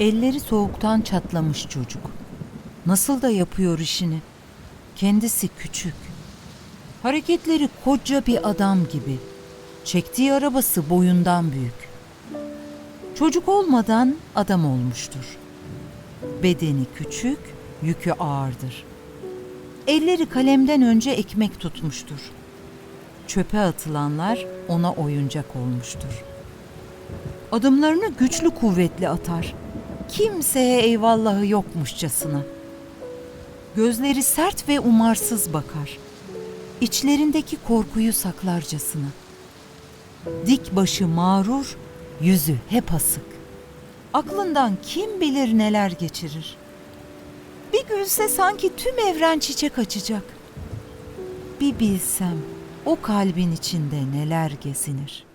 Elleri soğuktan çatlamış çocuk. Nasıl da yapıyor işini. Kendisi küçük. Hareketleri koca bir adam gibi. Çektiği arabası boyundan büyük. Çocuk olmadan adam olmuştur. Bedeni küçük, yükü ağırdır. Elleri kalemden önce ekmek tutmuştur. Çöpe atılanlar ona oyuncak olmuştur. Adımlarını güçlü kuvvetli atar. Kimseye eyvallahı yokmuşçasına. Gözleri sert ve umarsız bakar. İçlerindeki korkuyu saklarcasına. Dik başı mağrur, yüzü hep asık. Aklından kim bilir neler geçirir. Bir gülse sanki tüm evren çiçek açacak. Bir bilsem o kalbin içinde neler gezinir.''